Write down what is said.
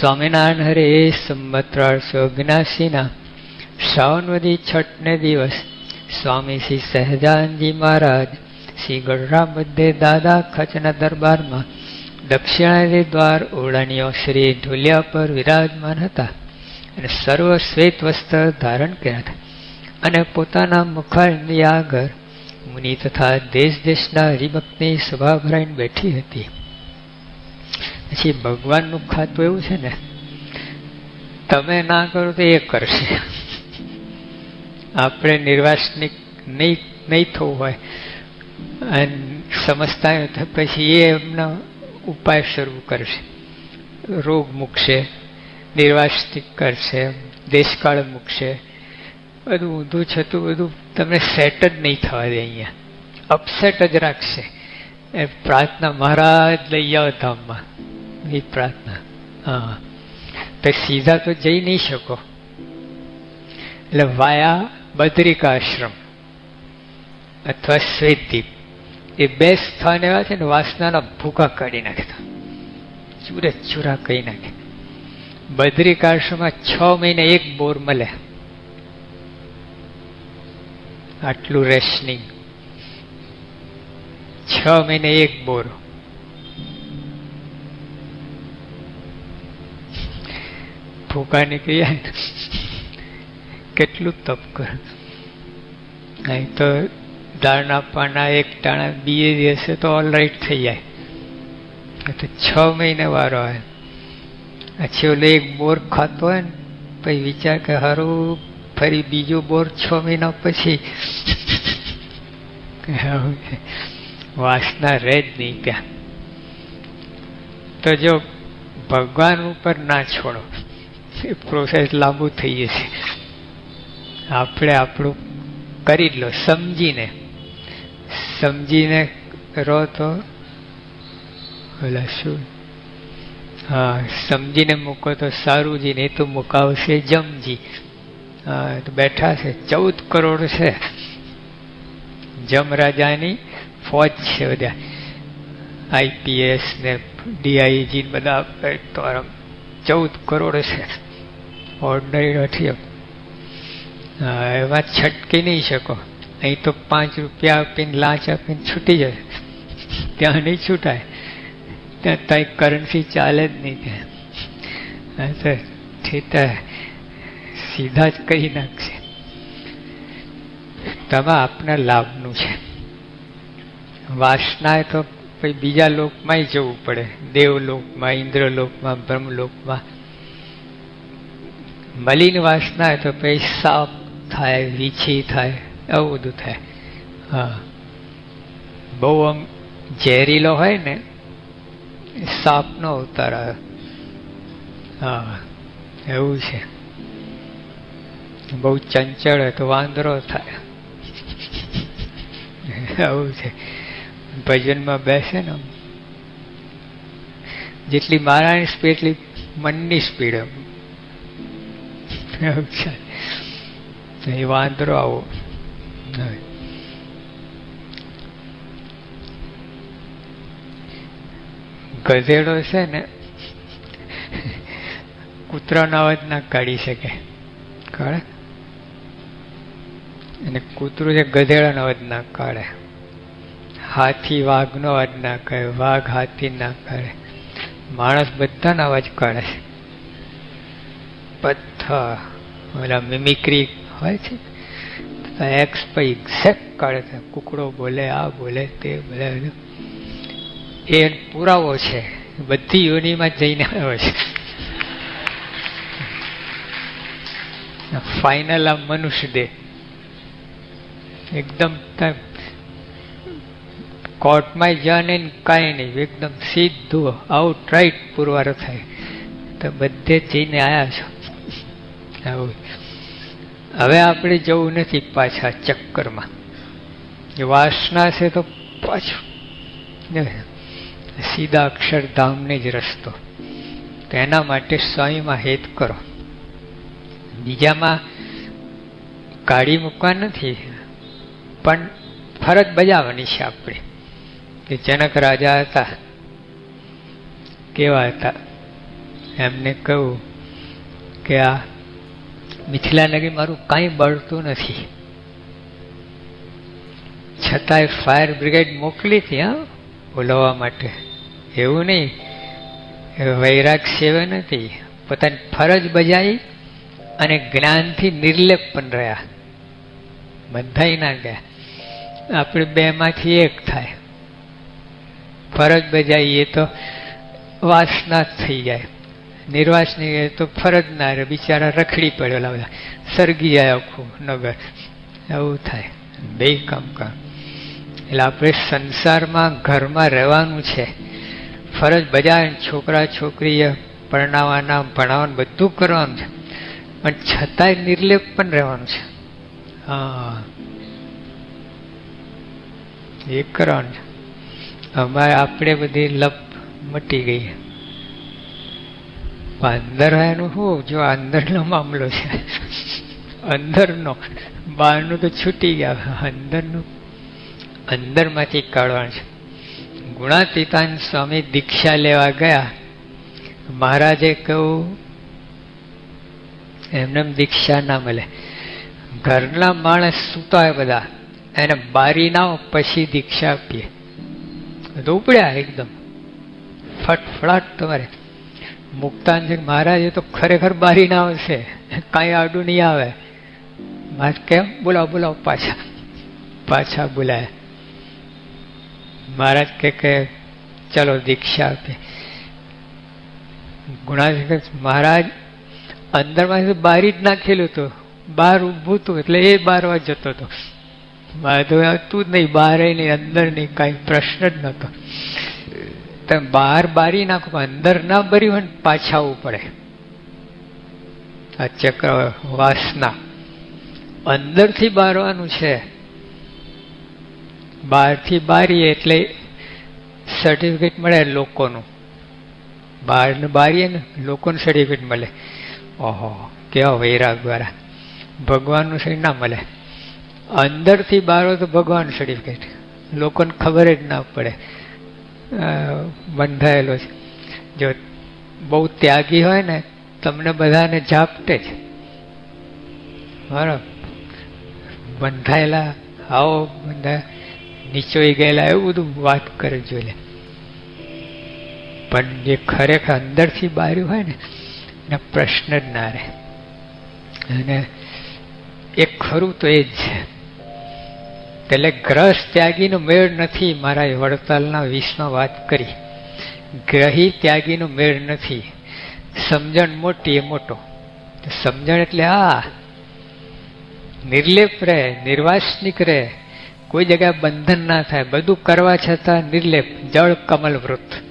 સ્વામિનારાયણ હરે સંમત ત્રણસો અગ્નાસીના શ્રાવણવદી છઠને દિવસ. સ્વામી શ્રી સહજાનજી મહારાજ, શ્રી ગઢરામ બધે દાદા ખચના દરબારમાં દક્ષિણાદી દ્વાર ઓળણીઓ શ્રી ઢોલિયા પર વિરાજમાન હતા અને સર્વ શ્વેત વસ્ત્ર ધારણ કર્યા હતા અને પોતાના મુખારની આગળ મુનિ તથા દેશ દેશના હરિભક્તની સભા ભરાઈને બેઠી હતી. પછી ભગવાનનું ખાતું એવું છે ને, તમે ના કરો તો એ કરશે. આપણે નિર્વાસનિક નહીં નહીં થવું હોય. અને સમજતા પછી એ એમના ઉપાય શરૂ કરશે. રોગ મૂકશે, નિર્વાસનિક કરશે, દેશકાળ મૂકશે. બધું ઊંધું છતું બધું તમને સેટ જ નહીં થવા દે અહીંયા. અપસેટ જ રાખશે. એ પ્રાર્થના મહારાજ લઈ આવો ધામમાં. એ પ્રાર્થના હા. તો સીધા તો જઈ નહીં શકો. એટલે વાયા બદ્રિકાશ્રમ અથવા શ્વેતદીપ. એ બે સ્થાન એવા છે ને વાસનાના ભૂકા કાઢી નાખતા. ચૂરે ચૂરા કહી નાખે. બદ્રિકાશ્રમમાં છ મહિને એક બોર મળે. આટલું રેશનિંગ છ મહિને એક બોર. ભૂકા નીકળી કેટલું તપ કર. નહીં તો દાળના પાના એક ટાણા બીએ દિવસે તો ઓલરાઈટ થઈ જાય. તો છ મહિને વારો હોય પછી ઓલે એક બોર ખાતો હોય ને, પછી વિચાર કે હારું, ફરી બીજો બોર છ મહિના પછી. વાસના રહે જ નહીં ત્યાં. તો જો ભગવાન ઉપર ના છોડો. પ્રોસેસ લાંબુ થઈ જશે. આપણે આપણું કરી લો, સમજીને. સમજીને રહો તો ઓલા શું? હા, સમજીને મૂકો તો સારું જી, નહીં તો મુકાવશે જમજી. હા બેઠા છે, ચૌદ કરોડ છે. જમ રાજાની ફોજ છે બધા. આઈપીએસ ને ડીઆઈજી બધા ચૌદ કરોડ છે. ઓર્ડનરી નથી એમાં છટકી નહીં શકો. અહીં તો પાંચ રૂપિયા આપીને લાંચ આપીને છૂટી જાય. ત્યાં નહીં છૂટાય. ત્યાં ત્યાં કરન્સી ચાલે જ નહીં ત્યાં. તો ઠીતા સીધા જ કહી નાખશે. તમે આપના લાભનું છે. વાસના તો પછી બીજા લોકમાં જવું પડે. દેવલોકમાં, ઇન્દ્રલોકમાં, બ્રહ્મલોકમાં. મલિન વાસના તો પછી સાપ થાય, વીછી થાય આવું બધું થાય. હા. બહુ આમ ઝેરીલો હોય ને, સાપનો અવતાર આવે. હા, એવું છે. બહુ ચંચળ હોય તો વાંદરો થાય. આવું છે. ભજનમાં બેસે ને જેટલી મારાની સ્પીડ એટલી મનની સ્પીડ એ વાંદરો આવો. ગધેડો છે ને, કૂતરાનો અવાજ ના કાઢી શકે. કાઢે? અને કૂતરું છે, ગધેડાનો અવાજ ના કાઢે. હાથી વાઘનો અવાજ ના કાઢે, વાઘ હાથી ના કાઢે. માણસ બધાનો અવાજ કાઢે છે. પથ્થર ઓલા મિમિક્રી હોય છે એક્સ પછી એક્ઝેક્ટ કાઢે છે, કુકડો બોલે, આ બોલે, તે બોલે એ પુરાવો છે, બધી યોનીમાં જઈને આવ્યો છે. ફાઇનલ આ મનુષ્ય દે. એકદમ કોર્ટમાં જાણે કાંઈ નહીં, એકદમ સીધું આઉટ રાઈટ પુરવાર થાય. તો બધે જઈને આવ્યા છો. હવે આપણે જવું નથી પાછા ચક્કરમાં. વાસના છે તો પાછું. સીધા અક્ષરધામને જ રસ્તો. તો એના માટે સ્વામીમાં હેત કરો. બીજામાં કાઢી મૂકવા નથી. પણ ફરજ બજાવવાની છે આપણે. કે જનક રાજા હતા. કેવા હતા? એમને કહું કે આ મિથિલા નગરી મારું કાંઈ બળતું નથી. છતાંય ફાયર બ્રિગેડ મોકલી હતી, હા, બોલાવવા માટે. એવું નહીં. વૈરાગ સેવા નથી પોતાની ફરજ બજાવી અને જ્ઞાનથી નિર્લેપ પણ રહ્યા. બંધાઈ ના ગયા. આપણે બેમાંથી એક થાય. ફરજ બજાવીએ તો વાસના થઈ જાય. નિર્વાસની તો ફરજ ના રહે બિચારા રખડી પડેલા બધા. સરગી જાય આખું નગર. એવું થાય. બે કામ કામ એટલે આપણે સંસારમાં ઘરમાં રહેવાનું છે. ફરજ બજાર છોકરા છોકરીએ પરણાવવાના, ભણાવવાનું, બધું કરવાનું છે. પણ છતાંય નિર્લેપ પણ રહેવાનું છે. હા. એ કરવાનું છે. અમારે આપણે બધી લપ મટી ગઈ. અંદર એનું જો અંદરનો મામલો છે. અંદરનો. બહારનું તો છૂટી ગયા. અંદરનું. અંદરમાંથી કાઢવાનું છે. ગુણાતીતાન સ્વામી દીક્ષા લેવા ગયા. મહારાજે કહ્યું, એમને દીક્ષા ના મળે. ઘરના માણસ સૂતા હોય બધા. એને બારી ના પછી દીક્ષા આપીએ. ઉપડ્યા એકદમ. ફટફડાટ તમારે. મુક્તાનજી એ તો ખરેખર બારી ના આવશે. કાંઈ આડું નહીં આવે. મારે કેમ? બોલાવો બોલાવો, પાછા. પાછા બોલાય. મહારાજ કે કે ચલો દીક્ષા આપે. ગુણાશંકર મહારાજ અંદરમાંથી બારી જ નાખેલું હતું. બહાર ઊભું હતું એટલે એ બારવા જતો હતો. મારે તો તું જ નહીં, બહાર નહીં અંદર નહીં, કાંઈ પ્રશ્ન જ નહોતો. તમે બહાર બારી નાખો, અંદર ના ભરી હોય ને પાછા આવવું પડે. આ ચક્ર વાસના. અંદરથી બારવાનું છે. બહારથી બારીએ એટલે સર્ટિફિકેટ મળે લોકોનું. બહાર બારીએ ને લોકોનું સર્ટિફિકેટ મળે. ઓહો, કેવા વૈરાગ દ્વારા ભગવાનનું સહી ના મળે. અંદરથી બારો તો ભગવાન સર્ટિફિકેટ લોકોને ખબર જ ના પડે. બંધાયેલો છે. જો બહુ ત્યાગી હોય ને, તમને બધાને ઝાપટે જ બરાબર. બંધાયેલા, આવો બંધા નીચોઈ ગયેલા, એવું બધું વાત કરે જોઈ પણ જે ખરેખર અંદરથી બાર્યું હોય ને, એને પ્રશ્ન જ ના રહે. અને એ ખરું તો એ જ છે. એટલે ગ્રહ ત્યાગીનો મેળ નથી મારા વડતાલના વીસમાં વાત કરી. ગ્રહી ત્યાગીનો મેળ નથી. સમજણ મોટી એ મોટો. સમજણ એટલે આ. નિર્લેપ રહે, નિર્વાસનિક રહે. કોઈ જગ્યાએ બંધન ના થાય. બધું કરવા છતાં નિર્લેપ, જળ કમલ વૃત્ત